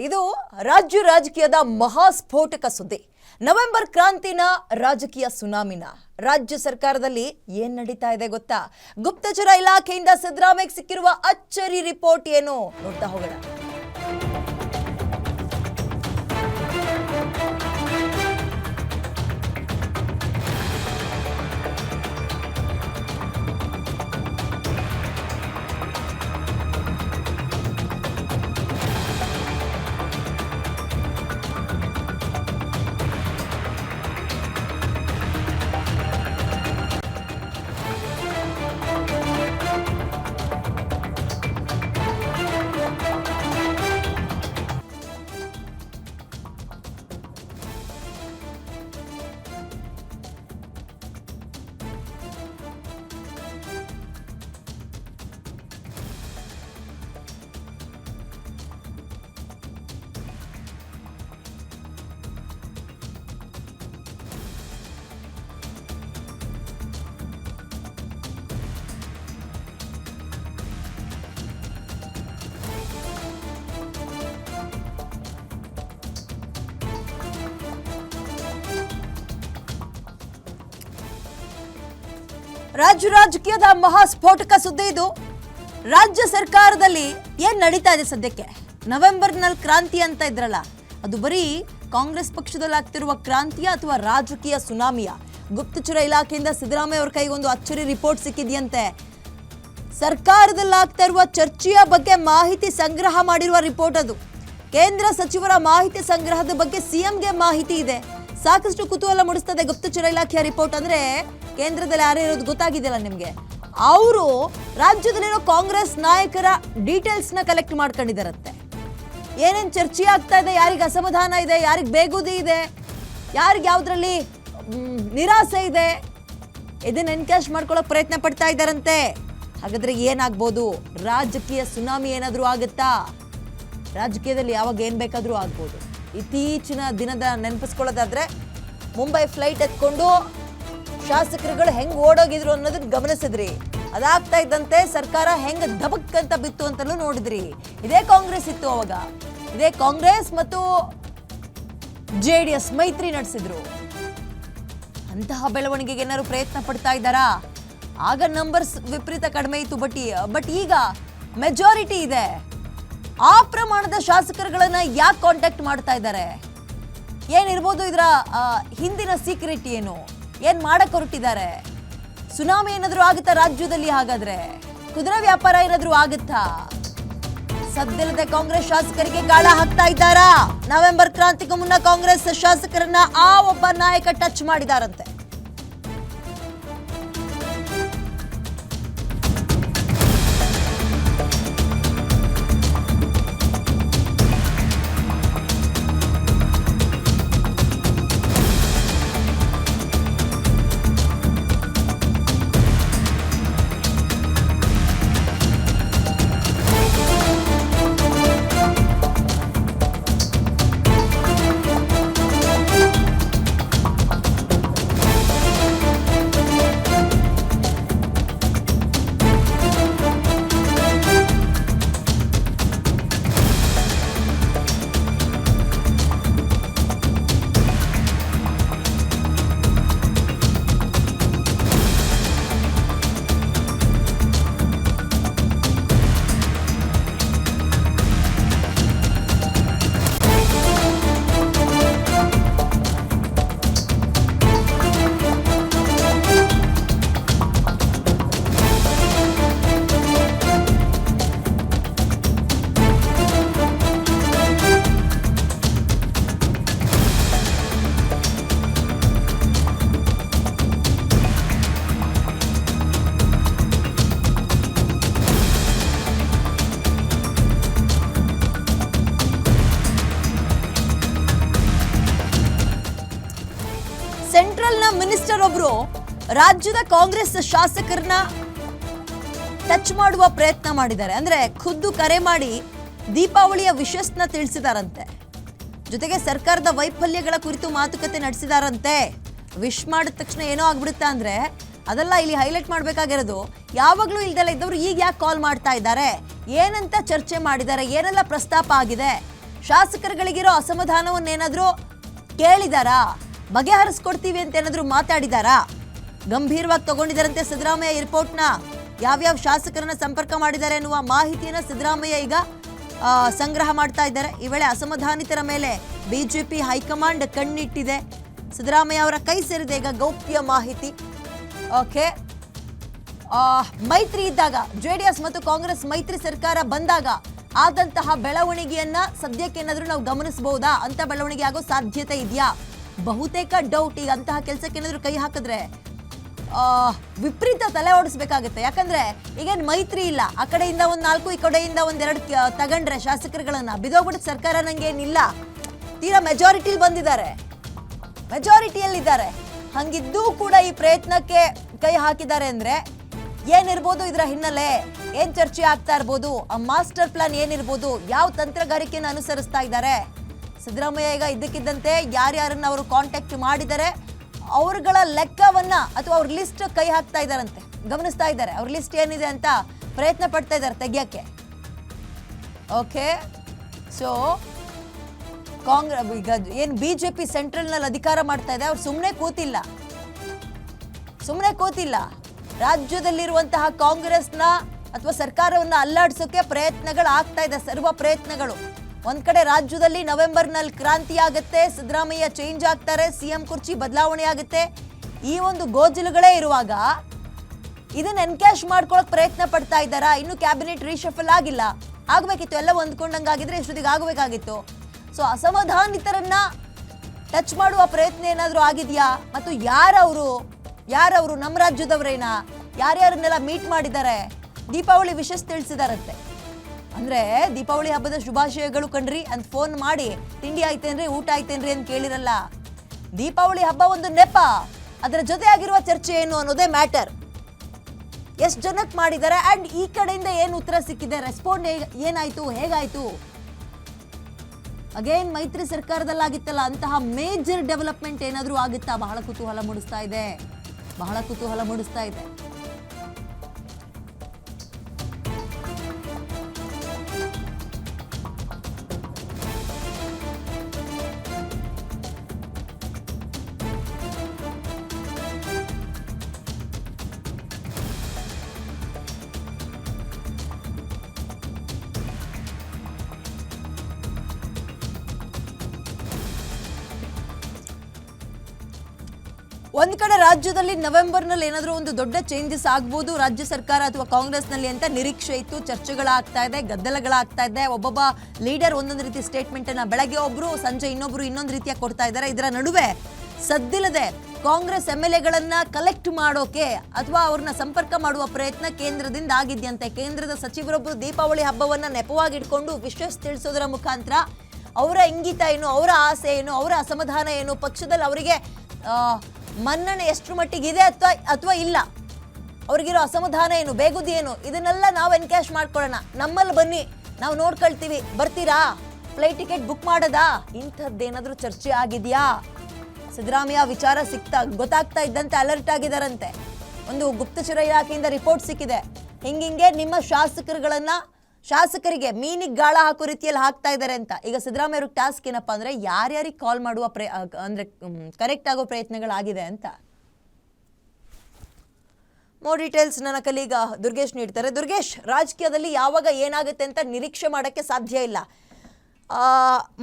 ಇದು ರಾಜ್ಯ ರಾಜಕೀಯದ ಮಹಾಸ್ಫೋಟಕ ಸುದ್ದಿ. ನವೆಂಬರ್ ಕ್ರಾಂತಿನ ರಾಜಕೀಯ ಸುನಾಮಿನ. ರಾಜ್ಯ ಸರ್ಕಾರದಲ್ಲಿ ಏನ್ ನಡೀತಾ ಇದೆ ಗೊತ್ತಾ? ಗುಪ್ತಚರ ಇಲಾಖೆಯಿಂದ ಸಿದ್ದರಾಮಯ್ಯ ಸಿಕ್ಕಿರುವ ಅಚ್ಚರಿ ರಿಪೋರ್ಟ್ ಏನು ನೋಡ್ತಾ ಹೋಗೋಣ. ರಾಜ್ಯ ರಾಜಕೀಯದ ಮಹಾಸ್ಫೋಟಕ ಸುದ್ದಿ ಇದು. ರಾಜ್ಯ ಸರ್ಕಾರದಲ್ಲಿ ಏನ್ ನಡೀತಾ ಇದೆ ಸದ್ಯಕ್ಕೆ? ನವೆಂಬರ್ನಲ್ಲಿ ಕ್ರಾಂತಿ ಅಂತ ಇದ್ರಲ್ಲ, ಅದು ಬರೀ ಕಾಂಗ್ರೆಸ್ ಪಕ್ಷದಲ್ಲಿ ಆಗ್ತಿರುವ ಕ್ರಾಂತಿಯ ಅಥವಾ ರಾಜಕೀಯ ಸುನಾಮಿಯ? ಗುಪ್ತಚರ ಇಲಾಖೆಯಿಂದ ಸಿದ್ದರಾಮಯ್ಯ ಅವ್ರ ಕೈಗೆ ಒಂದು ಅಚ್ಚರಿ ರಿಪೋರ್ಟ್ ಸಿಕ್ಕಿದೆಯಂತೆ. ಸರ್ಕಾರದಲ್ಲಿ ಆಗ್ತಾ ಇರುವ ಚರ್ಚೆಯ ಬಗ್ಗೆ ಮಾಹಿತಿ ಸಂಗ್ರಹ ಮಾಡಿರುವ ರಿಪೋರ್ಟ್ ಅದು. ಕೇಂದ್ರ ಸಚಿವರ ಮಾಹಿತಿ ಸಂಗ್ರಹದ ಬಗ್ಗೆ ಸಿಎಂಗೆ ಮಾಹಿತಿ ಇದೆ. ಸಾಕಷ್ಟು ಕುತೂಹಲ ಮೂಡಿಸ್ತದೆ ಗುಪ್ತಚರ ಇಲಾಖೆಯ ರಿಪೋರ್ಟ್ ಅಂದ್ರೆ ಕೇಂದ್ರದಲ್ಲಿ ಯಾರೇ ಇರೋದು ಗೊತ್ತಾಗಿದೆಯಲ್ಲ ನಿಮಗೆ? ಅವರು ರಾಜ್ಯದಲ್ಲಿರೋ ಕಾಂಗ್ರೆಸ್ ನಾಯಕರ ಡೀಟೇಲ್ಸ್ನ ಕಲೆಕ್ಟ್ ಮಾಡ್ಕೊಂಡಿದ್ದಾರಂತೆ. ಏನೇನು ಚರ್ಚೆ ಆಗ್ತಾ ಇದೆ, ಯಾರಿಗೆ ಅಸಮಾಧಾನ ಇದೆ, ಯಾರಿಗೆ ಬೇಗುದಿ ಇದೆ, ಯಾರಿಗೆ ಯಾವುದ್ರಲ್ಲಿ ನಿರಾಸೆ ಇದೆ, ಇದನ್ನ ಎನ್ಕ್ಯಾಶ್ ಮಾಡ್ಕೊಳ್ಳೋಕೆ ಪ್ರಯತ್ನ ಪಡ್ತಾ ಇದ್ದಾರಂತೆ. ಹಾಗಾದ್ರೆ ಏನಾಗ್ಬೋದು? ರಾಜಕೀಯ ಸುನಾಮಿ ಏನಾದರೂ ಆಗುತ್ತಾ? ರಾಜಕೀಯದಲ್ಲಿ ಯಾವಾಗ ಏನು ಬೇಕಾದರೂ ಆಗ್ಬೋದು. ಇತ್ತೀಚಿನ ದಿನದ ನೆನಪಿಸ್ಕೊಳ್ಳೋದಾದ್ರೆ, ಮುಂಬೈ ಫ್ಲೈಟ್ ಎತ್ಕೊಂಡು ಶಾಸಕರುಗಳು ಹೆಂಗ್ ಓಡೋಗಿದ್ರು ಅನ್ನೋದನ್ನ ಗಮನಿಸಿದ್ರಿ. ಅದಾಗ್ತಾ ಇದ್ದಂತೆ ಸರ್ಕಾರ ಹೆಂಗ್ ಧಬಕ್ ಅಂತ ಬಿತ್ತು ಅಂತಲೂ ನೋಡಿದ್ರಿ. ಇದೇ ಕಾಂಗ್ರೆಸ್ ಇತ್ತು ಅವಾಗ. ಇದೇ ಕಾಂಗ್ರೆಸ್ ಮತ್ತು ಜೆ ಡಿ ಎಸ್ ಮೈತ್ರಿ ನಡೆಸಿದ್ರು. ಅಂತಹ ಬೆಳವಣಿಗೆಗೆ ಏನಾದ್ರು ಪ್ರಯತ್ನ ಪಡ್ತಾ ಇದ್ದಾರಾ? ಆಗ ನಂಬರ್ಸ್ ವಿಪರೀತ ಕಡಿಮೆ ಇತ್ತು ಬಟ್ ಬಟ್ ಈಗ ಮೆಜಾರಿಟಿ ಇದೆ. ಆ ಪ್ರಮಾಣದ ಶಾಸಕರುಗಳನ್ನ ಯಾಕೆ ಕಾಂಟ್ಯಾಕ್ಟ್ ಮಾಡ್ತಾ ಇದ್ದಾರೆ? ಏನಿರ್ಬೋದು ಇದರ ಹಿಂದಿನ ಸೀಕ್ರೆಟ್ ಏನು? ಏನ್ ಮಾಡಕ್ ಹೊರಟಿದ್ದಾರೆ? ಸುನಾಮಿ ಏನಾದ್ರೂ ಆಗುತ್ತಾ ರಾಜ್ಯದಲ್ಲಿ ಹಾಗಾದ್ರೆ? ಕುದುರೆ ವ್ಯಾಪಾರ ಏನಾದ್ರೂ ಆಗುತ್ತಾ? ಸದ್ದಿಲ್ಲದೆ ಕಾಂಗ್ರೆಸ್ ಶಾಸಕರಿಗೆ ಗಾಳ ಹಾಕ್ತಾ ಇದ್ದಾರಾ? ನವೆಂಬರ್ ಕ್ರಾಂತಿಗೂ ಮುನ್ನ ಕಾಂಗ್ರೆಸ್ ಶಾಸಕರನ್ನ ಆ ಒಬ್ಬ ನಾಯಕ ಟಚ್ ಮಾಡಿದಾರಂತೆ. ಸೆಂಟ್ರಲ್ನ ಮಿನಿಸ್ಟರ್ ಒಬ್ರು ರಾಜ್ಯದ ಕಾಂಗ್ರೆಸ್ ಶಾಸಕರನ್ನ ಟಚ್ ಮಾಡುವ ಪ್ರಯತ್ನ ಮಾಡಿದ್ದಾರೆ. ಅಂದ್ರೆ ಖುದ್ದು ಕರೆ ಮಾಡಿ ದೀಪಾವಳಿಯ ವಿಶಸ್ನ ತಿಳಿಸಿದಾರಂತೆ. ಜೊತೆಗೆ ಸರ್ಕಾರದ ವೈಫಲ್ಯಗಳ ಕುರಿತು ಮಾತುಕತೆ ನಡೆಸಿದಾರಂತೆ. ವಿಶ್ ಮಾಡಿದ ತಕ್ಷಣ ಏನೋ ಆಗ್ಬಿಡುತ್ತಾ ಅಂದ್ರೆ ಅದೆಲ್ಲ ಇಲ್ಲಿ ಹೈಲೈಟ್ ಮಾಡ್ಬೇಕಾಗಿರೋದು ಯಾವಾಗಲೂ ಇಲ್ದೆಲ್ಲ ಇದ್ದವರು ಈಗ ಯಾಕೆ ಕಾಲ್ ಮಾಡ್ತಾ ಇದ್ದಾರೆ? ಏನಂತ ಚರ್ಚೆ ಮಾಡಿದ್ದಾರೆ? ಏನೆಲ್ಲ ಪ್ರಸ್ತಾಪ ಆಗಿದೆ? ಶಾಸಕರುಗಳಿಗಿರೋ ಅಸಮಾಧಾನವನ್ನೇನಾದರೂ ಕೇಳಿದಾರಾ? ಬಗೆಹರಿಸ್ಕೊಡ್ತೀವಿ ಅಂತ ಏನಾದ್ರು ಮಾತಾಡಿದಾರಾ? ಗಂಭೀರವಾಗಿ ತಗೊಂಡಿದ್ದಾರಂತೆ ಸಿದ್ದರಾಮಯ್ಯ ಈ ರಿಪೋರ್ಟ್ನ ಯಾವ್ಯಾವ ಶಾಸಕರನ್ನ ಸಂಪರ್ಕ ಮಾಡಿದ್ದಾರೆ ಎನ್ನುವ ಮಾಹಿತಿಯನ್ನ ಸಿದ್ದರಾಮಯ್ಯ ಈಗ ಸಂಗ್ರಹ ಮಾಡ್ತಾ ಇದ್ದಾರೆ. ಈ ವೇಳೆ ಅಸಮಾಧಾನಿತರ ಮೇಲೆ ಬಿಜೆಪಿ ಹೈಕಮಾಂಡ್ ಕಣ್ಣಿಟ್ಟಿದೆ. ಸಿದ್ದರಾಮಯ್ಯ ಅವರ ಕೈ ಸೇರಿದೆ ಈಗ ಗೌಪ್ಯ ಮಾಹಿತಿ. ಓಕೆ. ಮೈತ್ರಿ ಇದ್ದಾಗ, ಜೆಡಿಎಸ್ ಮತ್ತು ಕಾಂಗ್ರೆಸ್ ಮೈತ್ರಿ ಸರ್ಕಾರ ಬಂದಾಗ ಆದಂತಹ ಬೆಳವಣಿಗೆಯನ್ನ ಸದ್ಯಕ್ಕೆ ಏನಾದ್ರೂ ನಾವು ಗಮನಿಸಬಹುದಾ ಅಂತ ಬೆಳವಣಿಗೆ ಆಗೋ ಸಾಧ್ಯತೆ ಇದೆಯಾ? ಬಹುತೇಕ ಡೌಟ್ ಈಗ ಅಂತಹ ಕೆಲಸಕ್ಕೆ ಏನಾದರೂ ಕೈ ಹಾಕಿದ್ರೆ ವಿಪರೀತ ತಲೆ ಓಡಿಸ್ಬೇಕಾಗುತ್ತೆ. ಯಾಕಂದ್ರೆ ಈಗೇನು ಮೈತ್ರಿ ಇಲ್ಲ. ಆ ಕಡೆಯಿಂದ ಒಂದು ನಾಲ್ಕು, ಈ ಕಡೆಯಿಂದ ಒಂದೆರಡು ತಗೊಂಡ್ರೆ ಶಾಸಕರುಗಳನ್ನ ಬಿದೋಗ್ಬಿಟ್ಟು ಸರ್ಕಾರ ನಂಗೇನಿಲ್ಲ. ತೀರಾ ಮೆಜಾರಿಟಿಲಿ ಬಂದಿದ್ದಾರೆ. ಮೆಜಾರಿಟಿಯಲ್ಲಿದ್ದಾರೆ ಹಂಗಿದ್ದೂ ಕೂಡ ಈ ಪ್ರಯತ್ನಕ್ಕೆ ಕೈ ಹಾಕಿದ್ದಾರೆ ಅಂದ್ರೆ ಏನಿರ್ಬೋದು ಇದರ ಹಿನ್ನೆಲೆ? ಏನ್ ಚರ್ಚೆ ಆಗ್ತಾ ಇರ್ಬೋದು? ಆ ಮಾಸ್ಟರ್ ಪ್ಲಾನ್ ಏನಿರ್ಬೋದು? ಯಾವ ತಂತ್ರಗಾರಿಕೆಯನ್ನು ಅನುಸರಿಸ್ತಾ ಇದ್ದಾರೆ? ಸಿದ್ದರಾಮಯ್ಯ ಈಗ ಇದ್ದಕ್ಕಿದ್ದಂತೆ ಯಾರ್ಯಾರನ್ನು ಅವರು ಕಾಂಟ್ಯಾಕ್ಟ್ ಮಾಡಿದ್ದಾರೆ, ಅವರುಗಳ ಲೆಕ್ಕವನ್ನ ಅಥವಾ ಅವ್ರ ಲಿಸ್ಟ್ ಕೈ ಹಾಕ್ತಾ ಇದ್ದಾರಂತೆ, ಗಮನಿಸ್ತಾ ಇದ್ದಾರೆ. ಅವ್ರ ಲಿಸ್ಟ್ ಏನಿದೆ ಅಂತ ಪ್ರಯತ್ನ ಪಡ್ತಾ ಇದ್ದಾರೆ ತೆಗಿಯೋಕ್ಕೆ. ಓಕೆ ಸೊ ಕಾಂಗ್ರೆಸ್ ಈಗ ಏನು ಬಿ ಜೆ ಪಿ ಸೆಂಟ್ರಲ್ನಲ್ಲಿ ಅಧಿಕಾರ ಮಾಡ್ತಾ ಇದೆ, ಅವ್ರು ಸುಮ್ಮನೆ ಕೂತಿಲ್ಲ. ಸುಮ್ಮನೆ ಕೂತಿಲ್ಲ. ರಾಜ್ಯದಲ್ಲಿರುವಂತಹ ಕಾಂಗ್ರೆಸ್ನ ಅಥವಾ ಸರ್ಕಾರವನ್ನು ಅಲ್ಲಾಡ್ಸೋಕೆ ಪ್ರಯತ್ನಗಳು ಆಗ್ತಾ ಇದೆ, ಸರ್ವ ಪ್ರಯತ್ನಗಳು. ಒಂದ್ ಕಡೆ ರಾಜ್ಯದಲ್ಲಿ ನವೆಂಬರ್ನಲ್ಲಿ ಕ್ರಾಂತಿ ಆಗುತ್ತೆ, ಸಿದ್ದರಾಮಯ್ಯ ಚೇಂಜ್ ಆಗ್ತಾರೆ, ಸಿಎಂ ಕುರ್ಚಿ ಬದಲಾವಣೆ ಆಗುತ್ತೆ. ಈ ಒಂದು ಗೋಜಲುಗಳೇ ಇರುವಾಗ ಇದನ್ನ ಎನ್ಕ್ಯಾಶ್ ಮಾಡ್ಕೊಳಕ್ ಪ್ರಯತ್ನ ಪಡ್ತಾ ಇದ್ದಾರಾ? ಇನ್ನು ಕ್ಯಾಬಿನೆಟ್ ರೀಶಫಲ್ ಆಗಿಲ್ಲ. ಆಗ್ಬೇಕಿತ್ತು, ಎಲ್ಲ ಹೊಂದ್ಕೊಂಡಂಗಾಗಿದ್ರೆ ಇಷ್ಟೊತ್ತಿಗೆ ಆಗಬೇಕಾಗಿತ್ತು. ಸೊ ಅಸಮಾಧಾನಿತರನ್ನ ಟಚ್ ಮಾಡುವ ಪ್ರಯತ್ನ ಏನಾದರೂ ಆಗಿದೆಯಾ? ಮತ್ತು ಯಾರವರು ಯಾರವರು ನಮ್ಮ ರಾಜ್ಯದವರೇನಾ? ಯಾರ್ಯಾರನ್ನೆಲ್ಲ ಮೀಟ್ ಮಾಡಿದ್ದಾರೆ? ದೀಪಾವಳಿ ವಿಶಸ್ ತಿಳಿಸಿದಾರಂತೆ. ಅಂದ್ರೆ ದೀಪಾವಳಿ ಹಬ್ಬದ ಶುಭಾಶಯಗಳು ಕಣ್ರಿ ಅಂತ ಫೋನ್ ಮಾಡಿ, ತಿಂಡಿ ಆಯ್ತೇನ್ರಿ, ಊಟ ಆಯ್ತೇನ್ರಿ ಅಂತ ಕೇಳಿರಲ್ಲ. ದೀಪಾವಳಿ ಹಬ್ಬ ಒಂದು ನೆಪ. ಅದರ ಜೊತೆ ಆಗಿರುವ ಚರ್ಚೆ ಏನು ಅನ್ನೋದೇ ಮ್ಯಾಟರ್ ಎಷ್ಟು ಜನಕ್ಕೆ ಮಾಡಿದ್ದಾರೆ ಅಂಡ್ ಈ ಕಡೆಯಿಂದ ಏನು ಉತ್ತರ ಸಿಕ್ಕಿದೆ? ರೆಸ್ಪಾಂಡ್ ಏನಾಯ್ತು? ಹೇಗಾಯ್ತು? ಅಗೇನ್ ಮೈತ್ರಿ ಸರ್ಕಾರದಲ್ಲಾಗಿತ್ತಲ್ಲ, ಅಂತಹ ಮೇಜರ್ ಡೆವಲಪ್ಮೆಂಟ್ ಏನಾದರೂ ಆಗುತ್ತಾ? ಬಹಳ ಕುತೂಹಲ ಮೂಡಿಸ್ತಾ ಇದೆ. ಬಹಳ ಕುತೂಹಲ ಮೂಡಿಸ್ತಾ ಇದೆ. ಒಂದ್ ಕಡೆ ರಾಜ್ಯದಲ್ಲಿ ನವೆಂಬರ್ನಲ್ಲಿ ಏನಾದರೂ ಒಂದು ದೊಡ್ಡ ಚೇಂಜಸ್ ಆಗ್ಬೋದು, ರಾಜ್ಯ ಸರ್ಕಾರ ಅಥವಾ ಕಾಂಗ್ರೆಸ್ನಲ್ಲಿ ಅಂತ ನಿರೀಕ್ಷೆ ಇತ್ತು, ಚರ್ಚೆಗಳಾಗ್ತಾ ಇದೆ, ಗದ್ದಲಗಳಾಗ್ತಾ ಇದೆ. ಒಬ್ಬೊಬ್ಬ ಲೀಡರ್ ಒಂದೊಂದು ರೀತಿ ಸ್ಟೇಟ್ಮೆಂಟ್ ಅನ್ನ ಬೆಳಗ್ಗೆ ಒಬ್ರು, ಸಂಜೆ ಇನ್ನೊಬ್ರು ಇನ್ನೊಂದು ರೀತಿಯ ಕೊಡ್ತಾ ಇದ್ದಾರೆ. ಇದರ ನಡುವೆ ಸದ್ದಿಲ್ಲದೆ ಕಾಂಗ್ರೆಸ್ ಎಂ ಎಲ್ ಎಗಳನ್ನ ಕಲೆಕ್ಟ್ ಮಾಡೋಕೆ ಅಥವಾ ಅವ್ರನ್ನ ಸಂಪರ್ಕ ಮಾಡುವ ಪ್ರಯತ್ನ ಕೇಂದ್ರದಿಂದ ಆಗಿದ್ಯಂತೆ. ಕೇಂದ್ರದ ಸಚಿವರೊಬ್ಬರು ದೀಪಾವಳಿ ಹಬ್ಬವನ್ನ ನೆಪವಾಗಿಟ್ಕೊಂಡು ವಿಶ್ವಾಸ ತಿಳಿಸೋದರ ಮುಖಾಂತರ ಅವರ ಇಂಗಿತ ಏನು, ಅವರ ಆಸೆ ಏನು, ಅವರ ಅಸಮಾಧಾನ ಏನು, ಪಕ್ಷದಲ್ಲಿ ಅವರಿಗೆ ಮನ್ನಣೆ ಎಷ್ಟು ಮಟ್ಟಿಗೆ ಇದೆ ಅಥವಾ ಅಥವಾ ಇಲ್ಲ? ಅವ್ರಿಗಿರೋ ಅಸಮಾಧಾನ ಏನು, ಬೇಗುದಿ ಏನು? ಇದನ್ನೆಲ್ಲ ನಾವು ಎನ್ಕ್ಯಾಶ್ ಮಾಡ್ಕೊಳ್ಳೋಣ. ನಮ್ಮಲ್ಲಿ ಬನ್ನಿ. ನಾವು ನೋಡ್ಕೊಳ್ತೀವಿ. ಬರ್ತೀರಾ? ಫ್ಲೈಟ್ ಟಿಕೆಟ್ ಬುಕ್ ಮಾಡೋದಾ? ಇಂಥದ್ದೇನಾದರೂ ಚರ್ಚೆ ಆಗಿದೆಯಾ? ಸಿದ್ದರಾಮಯ್ಯ, ವಿಚಾರ ಸಿಗ್ತಾ ಗೊತ್ತಾಗ್ತಾ ಇದ್ದಂತೆ ಅಲರ್ಟ್ ಆಗಿದಾರಂತೆ. ಒಂದು ಗುಪ್ತಚರ ಇಲಾಖೆಯಿಂದ ರಿಪೋರ್ಟ್ ಸಿಕ್ಕಿದೆ. ಹಿಂಗಿಂಗೆ ನಿಮ್ಮ ಶಾಸಕರುಗಳನ್ನ ಶಾಸಕರಿಗೆ ಮೀನಿಗೆ ಗಾಳ ಹಾಕೋ ರೀತಿಯಲ್ಲಿ ಹಾಕ್ತಾ ಇದ್ದಾರೆ ಅಂತ. ಈಗ ಸಿದ್ದರಾಮಯ್ಯ ಅವ್ರಿಗೆ ಟಾಸ್ಕ್ ಏನಪ್ಪ ಅಂದ್ರೆ ಯಾರ್ಯಾರಿಗೆ ಕಾಲ್ ಮಾಡುವ ಪ್ರಯ ಅಂದ್ರೆ ಕರೆಕ್ಟ್ ಆಗೋ ಪ್ರಯತ್ನಗಳಾಗಿದೆ ಅಂತ. ಮೋರ್ ಡೀಟೇಲ್ಸ್ ನನ್ನ ಕಲೀಗ ದುರ್ಗೇಶ್ ನೀಡ್ತಾರೆ. ದುರ್ಗೇಶ್, ರಾಜಕೀಯದಲ್ಲಿ ಯಾವಾಗ ಏನಾಗುತ್ತೆ ಅಂತ ನಿರೀಕ್ಷೆ ಮಾಡೋಕ್ಕೆ ಸಾಧ್ಯ ಇಲ್ಲ.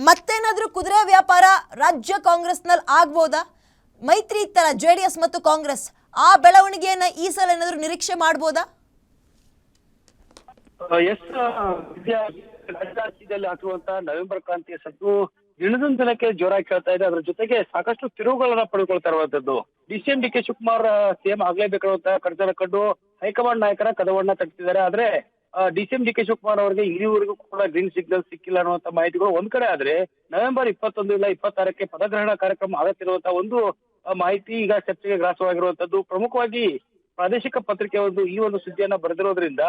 ಮತ್ತೇನಾದ್ರೂ ಕುದುರೆ ವ್ಯಾಪಾರ ರಾಜ್ಯ ಕಾಂಗ್ರೆಸ್ನಲ್ಲಿ ಆಗ್ಬೋದಾ? ಮೈತ್ರಿ ಇತ್ತಲ್ಲ ಜೆ ಡಿ ಎಸ್ ಮತ್ತು ಕಾಂಗ್ರೆಸ್ ಆ ಬೆಳವಣಿಗೆಯನ್ನು ಈ ಸಲ ಏನಾದರೂ ನಿರೀಕ್ಷೆ ಮಾಡ್ಬೋದಾ? ಎಸ್ ವಿದ್ಯಾ ರಾಜಕೀಯದಲ್ಲಿ ಹಾಕಿರುವಂತಹ ನವೆಂಬರ್ ಕ್ರಾಂತಿಯ ಸದ್ದು ದಿನದಿಂದ ದಿನಕ್ಕೆ ಜೋರಾಗಿ ಕೇಳ್ತಾ ಇದೆ. ಅದ್ರ ಜೊತೆಗೆ ಸಾಕಷ್ಟು ತಿರುವುಗಳನ್ನ ಪಡೆದುಕೊಳ್ತಾ ಇರುವಂತದ್ದು. D C M D K Shivakumar CM ಆಗ್ಲೇಬೇಕಾದಂತಹ ಕಂಡು ಹೈಕಮಾಂಡ್ ನಾಯಕರ ಕದವನ್ನ ತಟ್ಟಿದ್ದಾರೆ. ಆದ್ರೆ D C D K Shivakumar ಅವರಿಗೆ ಇಲ್ಲಿವರೆಗೂ ಕೂಡ ಗ್ರೀನ್ ಸಿಗ್ನಲ್ ಸಿಕ್ಕಿಲ್ಲ ಅನ್ನುವಂತ ಮಾಹಿತಿಗಳು ಒಂದ್ ಕಡೆ ಆದ್ರೆ ನವೆಂಬರ್ ಇಪ್ಪತ್ತೊಂದು ಇಲ್ಲ ಇಪ್ಪತ್ತಾರಕ್ಕೆ ಪದಗ್ರಹಣ ಕಾರ್ಯಕ್ರಮ ಆಗತ್ತಿರುವಂತಹ ಒಂದು ಮಾಹಿತಿ ಈಗ ಚರ್ಚೆಗೆ ಗ್ರಾಸವಾಗಿರುವಂತದ್ದು. ಪ್ರಮುಖವಾಗಿ ಪ್ರಾದೇಶಿಕ ಪತ್ರಿಕೆ ಒಂದು ಈ ಒಂದು ಸುದ್ದಿಯನ್ನ ಬರೆದಿರೋದ್ರಿಂದ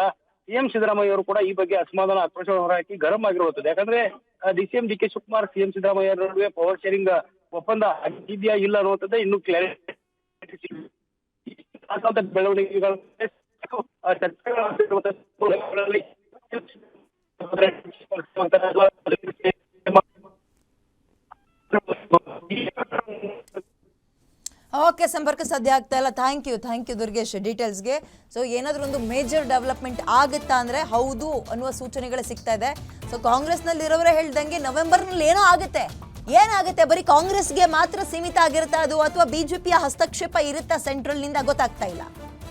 ಸಿಎಂ ಸಿದ್ದರಾಮಯ್ಯ ಅವರು ಕೂಡ ಈ ಬಗ್ಗೆ ಅಸಮಾಧಾನ ಆಕ್ರೋಶವನ್ನು ಹೊರಹಾಕಿ ಗರಂ ಆಗಿರುವಂತದ್ದು ಯಾಕಂದ್ರೆ D C M D K Shivakumar CM Siddaramaiah ನಡುವೆ ಪವರ್ ಶೇರಿಂಗ್ ಒಪ್ಪಂದ ಆಗಿದೆಯಾ ಇಲ್ಲ ಅನ್ನುವಂಥದ್ದೇ ಇನ್ನು ಕ್ಲಾರಿಟಿ ಬೆಳವಣಿಗೆಗಳ ಚರ್ಚೆಗಳಾಗ್ತಿರುವಂತದ್ದು ಓಕೆ, ಸಂಪರ್ಕ ಸಾಧ್ಯ ಆಗ್ತಾ ಇಲ್ಲ. Thank you thank you Durgesh ಡೀಟೇಲ್ಸ್ಗೆ. So ಏನಾದರೂ ಒಂದು ಮೇಜರ್ ಡೆವಲಪ್ಮೆಂಟ್ ಆಗುತ್ತಾ ಅಂದರೆ ಹೌದು ಅನ್ನುವ ಸೂಚನೆಗಳು ಸಿಗ್ತಾ ಇದೆ. ಸೊ ಕಾಂಗ್ರೆಸ್ನಲ್ಲಿ ಇರೋರೇ ಹೇಳ್ದಂಗೆ ನವೆಂಬರ್ನಲ್ಲಿ ಏನೋ ಆಗುತ್ತೆ. ಏನಾಗುತ್ತೆ? ಬರೀ ಕಾಂಗ್ರೆಸ್ಗೆ ಮಾತ್ರ ಸೀಮಿತ ಆಗಿರುತ್ತಾ ಅದು ಅಥವಾ ಬಿಜೆಪಿಯ ಹಸ್ತಕ್ಷೇಪ ಇರುತ್ತಾ ಸೆಂಟ್ರಲ್ನಿಂದ ಗೊತ್ತಾಗ್ತಾ ಇಲ್ಲ.